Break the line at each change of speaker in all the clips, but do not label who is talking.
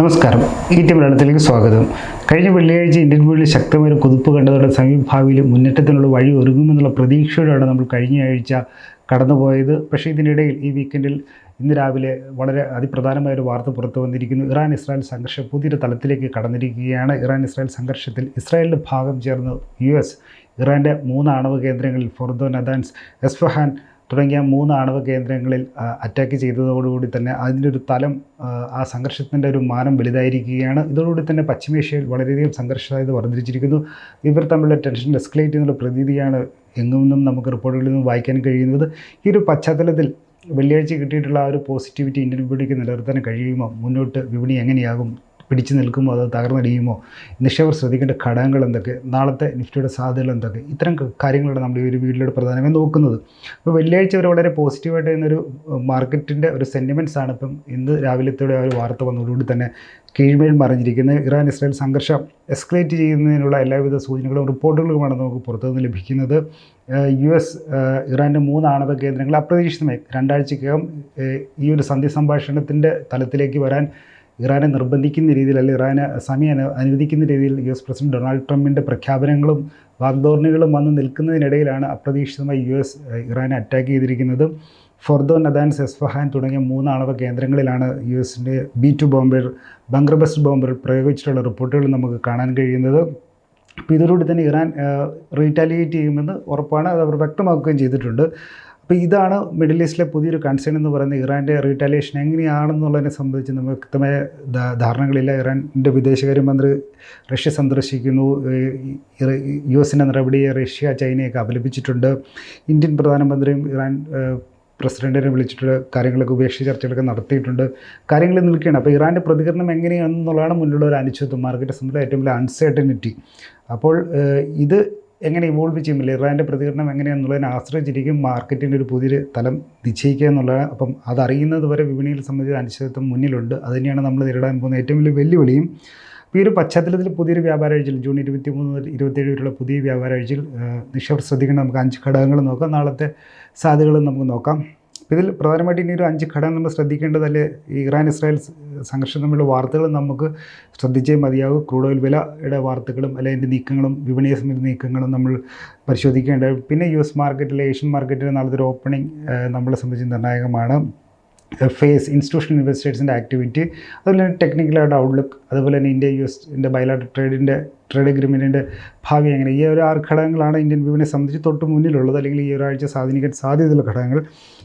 നമസ്കാരം. ഈ ടി മലയാളത്തിലേക്ക് സ്വാഗതം. കഴിഞ്ഞ വെള്ളിയാഴ്ച ഇന്ത്യൻ മുന്നിൽ ശക്തമായ കുതിപ്പ് കണ്ടതോടെ സമീപഭാവിയിൽ മുന്നേറ്റത്തിനുള്ള വഴി ഒരുങ്ങുമെന്നുള്ള പ്രതീക്ഷയോടെയാണ് നമ്മൾ കഴിഞ്ഞ ആഴ്ച കടന്നുപോയത്. പക്ഷേ ഇതിനിടയിൽ ഈ വീക്കെൻഡിൽ ഇന്ന് രാവിലെ വളരെ അതിപ്രധാനമായ ഒരു വാർത്ത പുറത്തു വന്നിരിക്കുന്നു. ഇറാൻ ഇസ്രായേൽ സംഘർഷം പുതിയൊരു തലത്തിലേക്ക് കടന്നിരിക്കുകയാണ്. ഇറാൻ ഇസ്രായേൽ സംഘർഷത്തിൽ ഇസ്രായേലിന്റെ ഭാഗം ചേർന്ന് യു എസ് ഇറാന്റെ മൂന്ന് ആണവ കേന്ദ്രങ്ങളിൽ ഫൊർദോ നദാൻസ് എസ്ഫഹാൻ തുടങ്ങിയ മൂന്ന് ആണവ കേന്ദ്രങ്ങളിൽ അറ്റാക്ക് ചെയ്തതോടുകൂടി തന്നെ അതിന്റെ ഒരു തലം ആ, സംഘർഷത്തിന്റെ ഒരു മാനം വലുതായിരിക്കുകയാണ്. ഇതോടുകൂടി തന്നെ പശ്ചിമേഷ്യയിൽ വളരെയധികം സംഘർഷസാധ്യത വർദ്ധിച്ചിരിക്കുന്നു. ഇവർ തമ്മിലുള്ള ടെൻഷൻ എസ്കലേറ്റ് ചെയ്യുന്ന പ്രതീതിയാണ് എങ്ങും നിന്നും നമുക്ക് റിപ്പോർട്ടുകളിൽ നിന്നും വായിക്കാൻ കഴിയുന്നത്. ഈ ഒരു പശ്ചാത്തലത്തിൽ വെള്ളിയാഴ്ച കിട്ടിയിട്ടുള്ള ആ ഒരു പോസിറ്റിവിറ്റി ഇന്ത്യൻ വിപണിക്ക് നിലനിർത്താൻ കഴിയുമോ? മുന്നോട്ട് വിപണി എങ്ങനെയാകും? പിടിച്ചു നിൽക്കുമോ അത് തകർന്നടിയുമോ? നിക്ഷേപർ ശ്രദ്ധിക്കേണ്ട ഘടകങ്ങൾ എന്തൊക്കെ? നാളത്തെ നിഫ്റ്റിയുടെ സാധ്യതകൾ എന്തൊക്കെ? ഇത്തരം കാര്യങ്ങളാണ് നമ്മൾ ഈ ഒരു വീഡിയോയുടെ പ്രധാനമായും നോക്കുന്നത്. അപ്പോൾ വെള്ളിയാഴ്ച വരെ വളരെ പോസിറ്റീവായിട്ട് ഇന്നൊരു മാർക്കറ്റിന്റെ ഒരു സെന്റിമെന്റ്സ് ആണ് ഇപ്പം ഇന്ന് രാവിലത്തോടെ ആ ഒരു വാർത്ത വന്നതോടുകൂടി തന്നെ കീഴ്മേൽ മറിഞ്ഞിരിക്കുന്നത്. ഇറാൻ ഇസ്രായേൽ സംഘർഷം എസ്കലേറ്റ് ചെയ്യുന്നതിനുള്ള എല്ലാവിധ സൂചനകളും റിപ്പോർട്ടുകളുമാണ് നമുക്ക് പുറത്തുനിന്ന് ലഭിക്കുന്നത്. യു എസ് ഇറാന്റെ മൂന്ന് ആണവ കേന്ദ്രങ്ങൾ അപ്രതീക്ഷിതമായി രണ്ടാഴ്ചക്കകം ഈ ഒരു സന്ധി സംഭാഷണത്തിന്റെ തലത്തിലേക്ക് വരാൻ ഇറാനെ നിർബന്ധിക്കുന്ന രീതിയിൽ അല്ലെങ്കിൽ ഇറാനെ സമയം അനുവദിക്കുന്ന രീതിയിൽ യു എസ് പ്രസിഡന്റ് ഡൊണാൾഡ് ട്രംപിന്റെ പ്രഖ്യാപനങ്ങളും വാഗ്ദോർണികളും വന്ന് നിൽക്കുന്നതിനിടയിലാണ് അപ്രതീക്ഷിതമായി യു എസ് ഇറാനെ അറ്റാക്ക് ചെയ്തിരിക്കുന്നത്. ഫൊർദോ നദാൻസ് എസ്ഫഹാൻ തുടങ്ങിയ മൂന്നാണവ കേന്ദ്രങ്ങളിലാണ് യു എസിന്റെ ബി ടു ബോംബർ ബംഗ്രബസ് ബോംബർ പ്രയോഗിച്ചിട്ടുള്ള റിപ്പോർട്ടുകൾ നമുക്ക് കാണാൻ കഴിയുന്നത്. അപ്പോൾ ഇതോടുകൂടി തന്നെ ഇറാൻ റീറ്റാലിയേറ്റ് ചെയ്യുമെന്ന് ഉറപ്പാണ്. അത് അവർ വ്യക്തമാക്കുകയും ചെയ്തിട്ടുണ്ട്. അപ്പോൾ ഇതാണ് മിഡിൽ ഈസ്റ്റിലെ പുതിയൊരു കൺസേൺ എന്ന് പറയുന്നത് ഇറാന്റെ റീറ്റാലിയേഷൻ എങ്ങനെയാണെന്നുള്ളതിനെ സംബന്ധിച്ച് നമുക്ക് വ്യക്തമായ ധാരണകളില്ല. ഇറാന്റെ വിദേശകാര്യമന്ത്രി റഷ്യ സന്ദർശിക്കുന്നു. യു എസിന്റെ നടപടിയെ റഷ്യ ചൈനയൊക്കെ അപലപിച്ചിട്ടുണ്ട്. ഇന്ത്യൻ പ്രധാനമന്ത്രിയും ഇറാൻ പ്രസിഡന്റിനെ വിളിച്ചിട്ട് കാര്യങ്ങളൊക്കെ ഉപേക്ഷിച്ച് ചർച്ചകളൊക്കെ നടത്തിയിട്ടുണ്ട്. കാര്യങ്ങൾ നിൽക്കുകയാണ്. അപ്പോൾ ഇറാന്റെ പ്രതികരണം എങ്ങനെയാണെന്നുള്ളതാണ് മുന്നിലുള്ള ഒരു അനിശ്ചിതത്വം. മാർക്കറ്റ് സംബന്ധിച്ച ഏറ്റവും വലിയ അൺസർട്ടനിറ്റി അപ്പോൾ ഇത് എങ്ങനെ ഇവോൾവ് ചെയ്യുമില്ല ഇറാന്റെ പ്രതികരണം എങ്ങനെയാണെന്നുള്ളതിനെ ആശ്രയിച്ചിരിക്കും മാർക്കറ്റിന്റെ ഒരു പുതിയൊരു തലം നിശ്ചയിക്കുക എന്നുള്ളത് അപ്പം അതറിയുന്നത് വരെ വിപണിയിൽ സംബന്ധിച്ച അനിശ്ചിതത്വം മുന്നിലുണ്ട്. അത് തന്നെയാണ് നമ്മൾ നേരിടാൻ പോകുന്ന ഏറ്റവും വലിയ വെല്ലുവിളിയും. അപ്പോൾ ഈ ഒരു പശ്ചാത്തലത്തിൽ പുതിയൊരു വ്യാപാര ആഴ്ചയിൽ ജൂൺ ഇരുപത്തി മൂന്ന് മുതൽ ഇരുപത്തേഴ് വരെയുള്ള പുതിയ വ്യാപാര ആഴ്ചയിൽ നിക്ഷേപർ ശ്രദ്ധിക്കേണ്ട നമുക്ക് അഞ്ച് ഘടകങ്ങൾ നോക്കാം. നാളത്തെ സാധ്യതകളും നമുക്ക് നോക്കാം. ഇതിൽ പ്രധാനമായിട്ട് ഇനി ഒരു അഞ്ച് ഘടകം നമ്മൾ ശ്രദ്ധിക്കേണ്ടത് അല്ലെ ഇറാൻ ഇസ്രായേൽ സംഘർഷം തമ്മിലുള്ള വാർത്തകൾ നമുക്ക് ശ്രദ്ധിച്ചേ മതിയാകും. ക്രൂഡ് ഓയിൽ വിലയുടെ വാർത്തകളും അല്ലെങ്കിൽ അതിന്റെ നീക്കങ്ങളും വിപണിയെ സംബന്ധിച്ച നീക്കങ്ങളും നമ്മൾ പരിശോധിക്കേണ്ട പിന്നെ യു എസ് മാർക്കറ്റിലെ ഏഷ്യൻ മാർക്കറ്റിലെ നാളത്തെ ഒരു ഓപ്പണിംഗ് നമ്മളെ സംബന്ധിച്ച് നിർണായകമാണ്. ഫേസ് ഇൻസ്റ്റിറ്റ്യൂഷണൽ ഇൻവെസ്റ്റേഴ്സിന്റെ ആക്ടിവിറ്റി അതുപോലെ തന്നെ ടെക്നിക്കലായിട്ട് ഔട്ട്ലുക്ക് അതുപോലെ തന്നെ ഇന്ത്യ യു എസിന്റെ ബയലാട്ട് ട്രേഡിന്റെ ട്രേഡ് അഗ്രിമെന്റിന്റെ ഭാവി എങ്ങനെ. ഈ ഒരു ആറ് ഘടകങ്ങളാണ് ഇന്ത്യൻ വിപണിയെ സംബന്ധിച്ച് തൊട്ട് മുന്നിലുള്ളത്. അല്ലെങ്കിൽ ഈ ഒരാഴ്ച സ്വാധീനിക്കാൻ സാധ്യതയുള്ള ഘടകങ്ങൾ.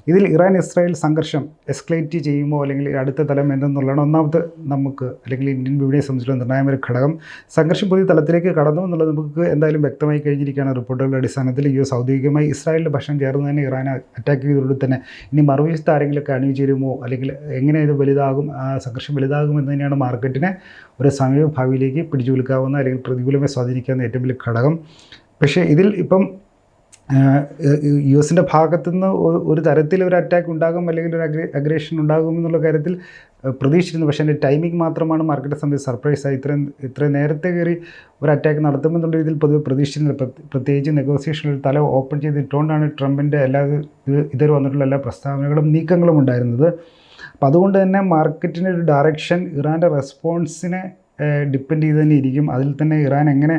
ഇതിൽ ഇറാൻ ഇസ്രായേൽ സംഘർഷം എസ്കലേറ്റ് ചെയ്യുമോ അല്ലെങ്കിൽ അടുത്ത തലം എന്തെന്നുള്ളതാണ് ഒന്നാമത് നമുക്ക് അല്ലെങ്കിൽ ഇന്ത്യൻ വിപണിയെ സംബന്ധിച്ചുള്ള ഒരു ഘടകം. സംഘർഷം പുതിയ തലത്തിലേക്ക് കടന്നു എന്നുള്ളത് നമുക്ക് എന്തായാലും വ്യക്തമായി കഴിഞ്ഞിരിക്കുകയാണ്. റിപ്പോർട്ടുകളുടെ അടിസ്ഥാനത്തിൽ യു എസ് ഔദ്യോഗികമായി ഇസ്രായേലിന്റെ ഭക്ഷണം ചേർന്ന് തന്നെ ഇറാൻ അറ്റാക്ക് ചെയ്തതോടെ തന്നെ ഇനി മറുവശത്ത് ആരെങ്കിലുമൊക്കെ അണിചേരുമോ അല്ലെങ്കിൽ എങ്ങനെ ഇത് വലുതാകും ആ സംഘർഷം വലുതാകും തന്നെയാണ് മാർക്കറ്റിനെ ഒരു സമീപ ഭാവിയിലേക്ക് പിടിച്ചു വിൽക്കാവുന്ന അല്ലെങ്കിൽ പ്രതികൂലമായി സ്വാധീനിക്കാവുന്ന ഏറ്റവും വലിയ ഘടകം. പക്ഷേ ഇതിൽ ഇപ്പം യു എസിന്റെ ഭാഗത്തു നിന്ന് ഒരു തരത്തിൽ ഒരു അറ്റാക്ക് ഉണ്ടാകും അല്ലെങ്കിൽ ഒരു അഗ്രേ അഗ്രേഷൻ ഉണ്ടാകും എന്നുള്ള കാര്യത്തിൽ പ്രതീക്ഷിച്ചിരുന്നു. പക്ഷേ അതിന്റെ ടൈമിംഗ് മാത്രമാണ് മാർക്കറ്റ് സംബന്ധിച്ച് സർപ്രൈസായി ഇത്രയും ഇത്രയും നേരത്തെ കയറി ഒരു അറ്റാക്ക് നടത്തുമെന്നുള്ള രീതിയിൽ പൊതുവെ പ്രതീക്ഷിച്ചിരുന്നില്ല. പ്രത്യേകിച്ച് നെഗോസിയേഷനിൽ തല ഓപ്പൺ ചെയ്തിട്ടുകൊണ്ടാണ് ട്രംപിന്റെ എല്ലാ ഇത് ഇതുവരെ വന്നിട്ടുള്ള എല്ലാ പ്രസ്താവനകളും നീക്കങ്ങളും ഉണ്ടായിരുന്നത്. അപ്പോൾ അതുകൊണ്ട് തന്നെ മാർക്കറ്റിന്റെ ഒരു ഡയറക്ഷൻ ഇറാന്റെ റെസ്പോൺസിനെ ഡിപ്പെൻഡ് ചെയ്ത് തന്നെ ഇരിക്കും. അതിൽ തന്നെ ഇറാൻ എങ്ങനെ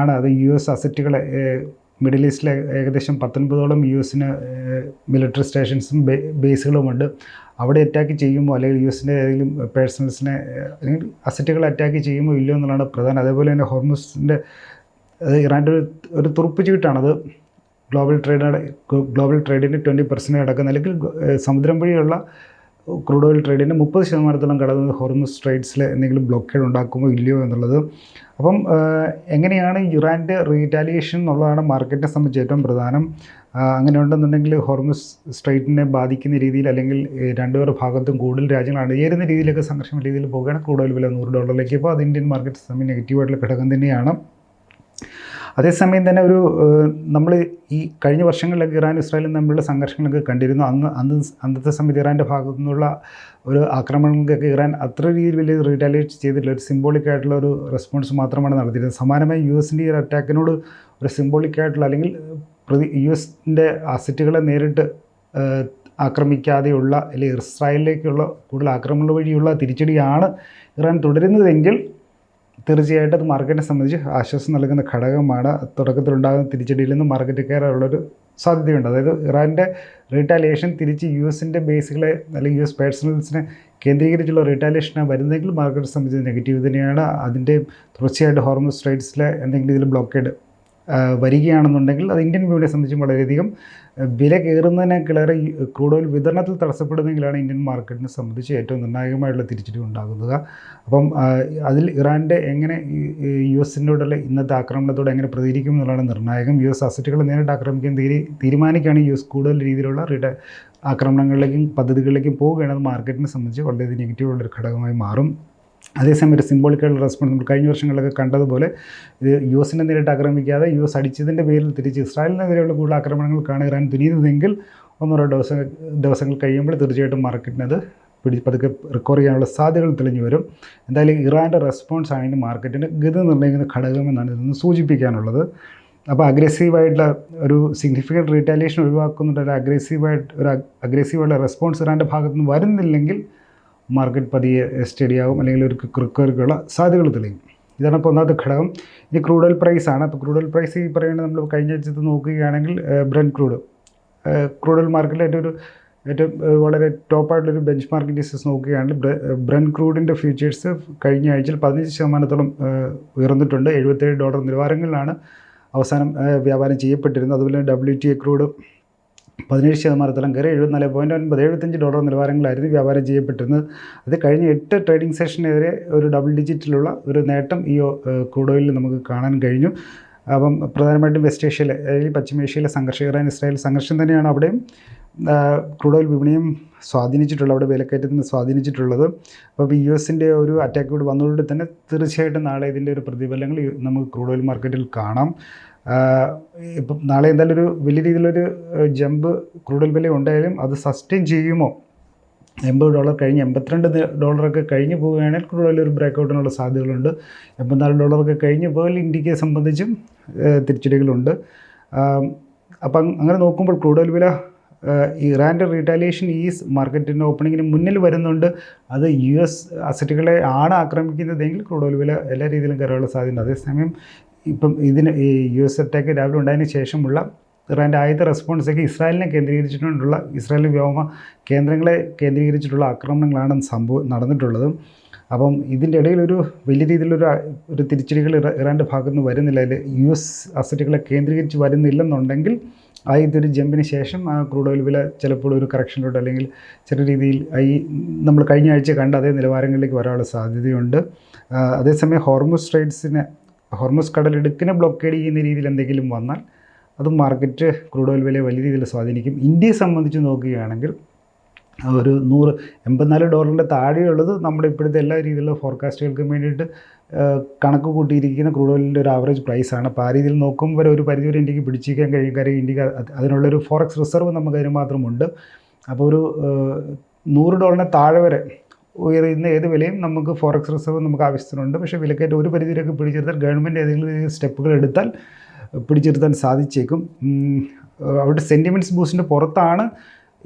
ആണ് അത് യു എസ് അസറ്റുകളെ മിഡിൽ ഈസ്റ്റിലെ ഏകദേശം പത്തൊൻപതോളം യു എസിന് മിലിറ്ററി സ്റ്റേഷൻസും ബേസുകളുമുണ്ട്. അവിടെ അറ്റാക്ക് ചെയ്യുമോ? അല്ലെങ്കിൽ യു എസിന്റെ ഏതെങ്കിലും പേഴ്സണൽസിനെ അല്ലെങ്കിൽ അസറ്റുകൾ അറ്റാക്ക് ചെയ്യുമോ ഇല്ലയോ എന്നുള്ളതാണ് പ്രധാനം. അതേപോലെ തന്നെ ഹോർമസിന്റെ അത് ഇറാന്റെ ഒരു ഒരു തുറുപ്പ് ചീട്ടാണത് ഗ്ലോബൽ ട്രേഡ് ഗ്ലോബൽ ട്രേഡിന്റെ ട്വന്റി പെർസെന്റ് അടക്കുന്ന അല്ലെങ്കിൽ സമുദ്രം വഴിയുള്ള ക്രൂഡ് ഓയിൽ ട്രേഡിന്റെ മുപ്പത് ശതമാനത്തോളം കടന്നത് ഹോർമസ് ട്രേഡ്സിൽ എന്തെങ്കിലും ബ്ലോക്കേഡ് ഉണ്ടാക്കുമോ ഇല്ലയോ എന്നുള്ളത്. അപ്പം എങ്ങനെയാണ് ഇറാന്റെ റീറ്റാലിയേഷൻ എന്നുള്ളതാണ് മാർക്കറ്റിനെ സംബന്ധിച്ച് ഏറ്റവും പ്രധാനം. അങ്ങനെ ഉണ്ടെന്നുണ്ടെങ്കിൽ ഹോർമസ് സ്ട്രൈറ്റിനെ ബാധിക്കുന്ന രീതിയിൽ അല്ലെങ്കിൽ രണ്ടു രണ്ടുപേർ ഭാഗത്തും കൂടുതൽ രാജ്യങ്ങളാണ് ഏരുന്ന രീതിയിലൊക്കെ സംഘർഷം രീതിയിൽ പോകുകയാണ് ക്രൂഡ് ഓയിൽ വില നൂറ് ഡോളറിലേക്ക്. അപ്പോൾ അത് ഇന്ത്യൻ മാർക്കറ്റ് സമയം നെഗറ്റീവായിട്ടുള്ള ഘടകം തന്നെയാണ്. അതേസമയം തന്നെ ഒരു നമ്മൾ ഈ കഴിഞ്ഞ വർഷങ്ങളിലൊക്കെ ഇറാൻ ഇസ്രായേലും തമ്മിലുള്ള സംഘർഷങ്ങളൊക്കെ കണ്ടിരുന്നു. അന്ന് അന്ന് അന്നത്തെ സമയത്ത് ഇറാന്റെ ഭാഗത്തു നിന്നുള്ള ഒരു ആക്രമണങ്ങൾക്കൊക്കെ ഇറാൻ അത്ര രീതിയിൽ വലിയ റീറ്റാലിയേറ്റ് ചെയ്തിട്ടില്ല. ഒരു സിംബോളിക് ആയിട്ടുള്ള ഒരു റെസ്പോൺസ് മാത്രമാണ് നടത്തിയിരുന്നത്. സമാനമായി യു എസിന്റെ ഈ അറ്റാക്കിനോട് ഒരു സിംബോളിക് ആയിട്ടുള്ള അല്ലെങ്കിൽ പ്രതി യു എസിന്റെ അസറ്റുകളെ നേരിട്ട് ആക്രമിക്കാതെയുള്ള അല്ലെങ്കിൽ ഇസ്രായേലിലേക്കുള്ള കൂടുതൽ ആക്രമണങ്ങൾ വഴിയുള്ള തിരിച്ചടിയാണ് ഇറാൻ തുടരുന്നതെങ്കിൽ തീർച്ചയായിട്ടും അത് മാർക്കറ്റിനെ സംബന്ധിച്ച് ആശ്വാസം നൽകുന്ന ഘടകമാണ് തുടക്കത്തിലുണ്ടാകുന്ന തിരിച്ചടിയിൽ നിന്ന് മാർക്കറ്റ് കയറാനുള്ളൊരു സാധ്യതയുണ്ട്. അതായത് ഇറാന്റെ റീറ്റാലിയേഷൻ തിരിച്ച് യു എസിന്റെ ബേസുകളെ അല്ലെങ്കിൽ യു എസ് പേഴ്സണൽസിനെ കേന്ദ്രീകരിച്ചുള്ള റീറ്റാലിയേഷനാണ് വരുന്നതെങ്കിൽ മാർക്കറ്റ് സംബന്ധിച്ച് നെഗറ്റീവ് തന്നെയാണ്. അതിന്റെ തുടർച്ചയായിട്ട് ഹോർമോൺ സ്ട്രൈറ്റ്സിലെ എന്തെങ്കിലും ഇതിൽ ബ്ലോക്കേഡ് വരികയാണെന്നുണ്ടെങ്കിൽ അത് ഇന്ത്യൻ വിപണിയെ സംബന്ധിച്ചും വളരെയധികം വില കയറുന്നതിനേക്കാളേറെ ക്രൂഡ് ഓയിൽ വിതരണത്തിൽ തടസ്സപ്പെടുന്നെങ്കിലാണ് ഇന്ത്യൻ മാർക്കറ്റിനെ സംബന്ധിച്ച് ഏറ്റവും നിർണായകമായിട്ടുള്ള തിരിച്ചടി ഉണ്ടാകുന്നത്. അപ്പം അതിൽ ഇറാന്റെ എങ്ങനെ യു എസിനോടുള്ള ഇന്നത്തെ ആക്രമണത്തോട് എങ്ങനെ പ്രതികരിക്കും എന്നുള്ളതാണ് നിർണായകം. യു എസ് അസറ്റുകൾ നേരിട്ട് ആക്രമിക്കാൻ തീരെ തീരുമാനിക്കുകയാണ് യു എസ് കൂടുതൽ രീതിയിലുള്ള റിട്ട ആക്രമണങ്ങളിലേക്കും പദ്ധതികളിലേക്കും പോവുകയാണെങ്കിൽ മാർക്കറ്റിനെ സംബന്ധിച്ച് വളരെ നെഗറ്റീവുള്ളൊരു ഘടകമായി മാറും. അതേസമയം ഒരു സിംബോളിക്കായിട്ടുള്ള റെസ്പോൺസ് നമ്മൾ കഴിഞ്ഞ വർഷങ്ങളിലൊക്കെ കണ്ടതുപോലെ ഇത് യു എസിനെ നേരിട്ട് ആക്രമിക്കാതെ യു എസ് അടിച്ചതിന്റെ പേരിൽ തിരിച്ച് ഇസ്രായേലിനെതിരെയുള്ള കൂടുതൽ ആക്രമണങ്ങൾക്കാണ് ഇറാൻ തുനിയുന്നതെങ്കിൽ ഒന്നോ രണ്ടോ ദിവസം ദിവസങ്ങൾ കഴിയുമ്പോൾ തീർച്ചയായിട്ടും മാർക്കറ്റിനത് പിടി പതുക്കെ റിക്കവർ ചെയ്യാനുള്ള സാധ്യതകൾ തെളിഞ്ഞു വരും. എന്തായാലും ഇറാന്റെ റെസ്പോൺസ് ആണ് ഇതിന്റെ മാർക്കറ്റിന് ഗതി നിർണയിക്കുന്ന ഘടകമെന്നാണ് ഇതൊന്ന് സൂചിപ്പിക്കാനുള്ളത്. അപ്പോൾ അഗ്രസീവായിട്ടുള്ള ഒരു സിഗ്നിഫിക്കന്റ് റീറ്റാലിയേഷൻ ഒഴിവാക്കുന്നുണ്ട്. ഒരു അഗ്രസീവായിട്ട് ഒരു അഗ്രസീവായിട്ടുള്ള റെസ്പോൺസ് ഇറാന്റെ ഭാഗത്തുനിന്ന് വരുന്നില്ലെങ്കിൽ മാർക്കറ്റ് പതിയെ സ്റ്റഡിയാകും അല്ലെങ്കിൽ ഒരു റിക്കവറിക്കുള്ള സാധ്യതകൾ തെളിയും. ഇതാണ് ഇപ്പോൾ ഒന്നാമത്തെ ഘടകം. ഇനി ക്രൂഡ് ഓയിൽ ആണ്. അപ്പോൾ ക്രൂഡ് ഓയിൽ പ്രൈസ് ഈ പറയുന്നത് നമ്മൾ കഴിഞ്ഞ ആഴ്ചത്ത് നോക്കുകയാണെങ്കിൽ ബ്രൻ ക്രൂഡ്. ക്രൂഡ് ഓയിൽ മാർക്കറ്റിൽ ഏറ്റവും ഒരു ഏറ്റവും വളരെ ടോപ്പായിട്ടുള്ളൊരു ബെഞ്ച് മാർക്ക് ഇൻഡസ്ട്രീസ് നോക്കുകയാണെങ്കിൽ ബ്രെൻ ക്രൂഡിന്റെ ഫ്യൂച്ചേഴ്സ് കഴിഞ്ഞ ആഴ്ചയിൽ പതിനഞ്ച് ശതമാനത്തോളം ഉയർന്നിട്ടുണ്ട്. എഴുപത്തേഴ് ഡോളർ നിലവാരങ്ങളിലാണ് അവസാനം വ്യാപാരം ചെയ്യപ്പെട്ടിരുന്നത്. അതുപോലെ ഡബ്ല്യു ടി എ ക്രൂഡ് പതിനേഴ് ശതമാനത്തോളം കയറി എഴുപത്തിനാല് പോയിന്റ് ഒൻപത് എഴുപത്തഞ്ച് ഡോളർ നിലവാരങ്ങളായിരുന്നു വ്യാപാരം ചെയ്യപ്പെട്ടിരുന്നത്. അത് കഴിഞ്ഞ എട്ട് ട്രേഡിംഗ് സെഷനെതിരെ ഒരു ഡബിൾ ഡിജിറ്റിലുള്ള ഒരു നേട്ടം ഈ ക്രൂഡ് ഓയിലിൽ നമുക്ക് കാണാൻ കഴിഞ്ഞു. അപ്പം പ്രധാനമായിട്ടും വെസ്റ്റ് ഏഷ്യയിലെ അതായത് പശ്ചിമേഷ്യയിലെ സംഘർഷം ഇറാൻ ഇസ്രായേൽ സംഘർഷം തന്നെയാണ് അവിടെയും ക്രൂഡോയിൽ വിപണിയും സ്വാധീനിച്ചിട്ടുള്ളത് അവിടെ വിലക്കയറ്റത്തിന് സ്വാധീനിച്ചിട്ടുള്ളത്. അപ്പോൾ യു എസിന്റെ ഒരു അറ്റാക്ക് കൂടി വന്നതുകൊണ്ട് തന്നെ തീർച്ചയായിട്ടും നാളെ ഇതിന്റെ ഒരു പ്രതിഫലങ്ങൾ നമുക്ക് ക്രൂഡ് ഓയിൽ മാർക്കറ്റിൽ കാണാം. ഇപ്പം നാളെ എന്തായാലും ഒരു വലിയ രീതിയിലൊരു ജമ്പ് ക്രൂഡൽ വില ഉണ്ടായാലും അത് സസ്റ്റെയിൻ ചെയ്യുമോ? എൺപത് ഡോളർ കഴിഞ്ഞ് എൺപത്തിരണ്ട് ഡോളറൊക്കെ കഴിഞ്ഞ് പോവുകയാണെങ്കിൽ ഓയിൽ ഒരു ബ്രേക്ക് ഔട്ടിനുള്ള സാധ്യതകളുണ്ട്. എൺപത്തിനാല് ഡോളറൊക്കെ കഴിഞ്ഞ് പോയാൽ ഇന്ത്യയെ സംബന്ധിച്ചും തിരിച്ചടികളുണ്ട്. അപ്പം അങ്ങനെ നോക്കുമ്പോൾ ക്രൂഡ് ഓയിൽ വില ഇറാന്റെ റീറ്റാലിയേഷൻ ഈ മാർക്കറ്റിന്റെ ഓപ്പണിങ്ങിന് മുന്നിൽ വരുന്നുണ്ട്. അത് യു എസ് അസറ്റുകളെ ആണ് ആക്രമിക്കുന്നതെങ്കിൽ ക്രൂഡ് ഓയിൽ വില എല്ലാ രീതിയിലും കയറാനുള്ള സാധ്യതയുണ്ട്. അതേസമയം ഇപ്പം ഇതിന് ഈ യു എസ് അറ്റാക്ക് രാവിലെ ഉണ്ടായതിന് ശേഷമുള്ള ഇറാന്റെ ആദ്യത്തെ റെസ്പോൺസൊക്കെ ഇസ്രായേലിനെ കേന്ദ്രീകരിച്ചിട്ടുള്ള ഇസ്രായേലിലെ വ്യോമ കേന്ദ്രങ്ങളെ കേന്ദ്രീകരിച്ചിട്ടുള്ള ആക്രമണങ്ങളാണ് സംഭവം നടന്നിട്ടുള്ളത്. അപ്പം ഇതിന്റെ ഇടയിൽ ഒരു വലിയ രീതിയിലൊരു ഒരു തിരിച്ചടികൾ ഇറ- ഇറാന്റെ ഭാഗത്തുനിന്ന് വരുന്നില്ല. അതിൽ യു എസ് അസറ്റുകളെ കേന്ദ്രീകരിച്ച് വരുന്നില്ലെന്നുണ്ടെങ്കിൽ ആദ്യത്തെ ഒരു ജമ്പിന് ശേഷം ആ ക്രൂഡ് ഓയിൽ വില ചിലപ്പോൾ ഒരു കറക്ഷനിലോട്ട് അല്ലെങ്കിൽ ചെറിയ രീതിയിൽ ഈ നമ്മൾ കഴിഞ്ഞ ആഴ്ച കണ്ട അതേ നിലവാരങ്ങളിലേക്ക് വരാനുള്ള സാധ്യതയുണ്ട്. അതേസമയം ഹോർമോസ് ട്രേഡ്സിനെ ഹോർമോസ് കടലിടുക്കിനെ ബ്ലോക്കേഡ് ചെയ്യുന്ന രീതിയിൽ എന്തെങ്കിലും വന്നാൽ അത് മാർക്കറ്റ് ക്രൂഡ് ഓയിൽ വിലയെ വലിയ രീതിയിൽ സ്വാധീനിക്കും. ഇന്ത്യയെ സംബന്ധിച്ച് നോക്കുകയാണെങ്കിൽ ഒരു നൂറ് എൺപത്തിനാല് ഡോളറിന്റെ താഴെയുള്ളത് നമ്മുടെ ഇപ്പോഴത്തെ എല്ലാ രീതിയിലുള്ള ഫോർകാസ്റ്റുകൾക്കും വേണ്ടിയിട്ട് കണക്ക് കൂട്ടിയിരിക്കുന്ന ക്രൂഡ് ഓയിലിന്റെ ഒരു ആവറേജ് പ്രൈസാണ് അപ്പോൾ ആ രീതിയിൽ നോക്കുമ്പോൾ ഒരു പരിധിവരെ ഇന്ത്യയ്ക്ക് പിടിച്ചിരിക്കാൻ കഴിയും. കാര്യം ഇന്ത്യയ്ക്ക് അത് അതിനുള്ളൊരു ഫോറക്സ് റിസർവ് നമുക്ക് അതിന് മാത്രമുണ്ട്. അപ്പോൾ ഒരു നൂറ് ഡോളറിന് താഴെ വരെ ഉയരുന്ന ഏത് വിലയും നമുക്ക് ഫോറക്സ് റിസർവ് നമുക്ക് ആവശ്യത്തിനുണ്ട്. പക്ഷേ വിലക്കയറ്റം ഒരു പരിധിയിലേക്ക് പിടിച്ചെടുത്താൽ ഗവൺമെന്റ് ഏതെങ്കിലും സ്റ്റെപ്പുകൾ എടുത്താൽ പിടിച്ചെടുത്താൻ സാധിച്ചേക്കും. അവിടുത്തെ അവിടെ സെന്റിമെന്റ്സ് ബൂസ്റ്റിന്റെ പുറത്താണ്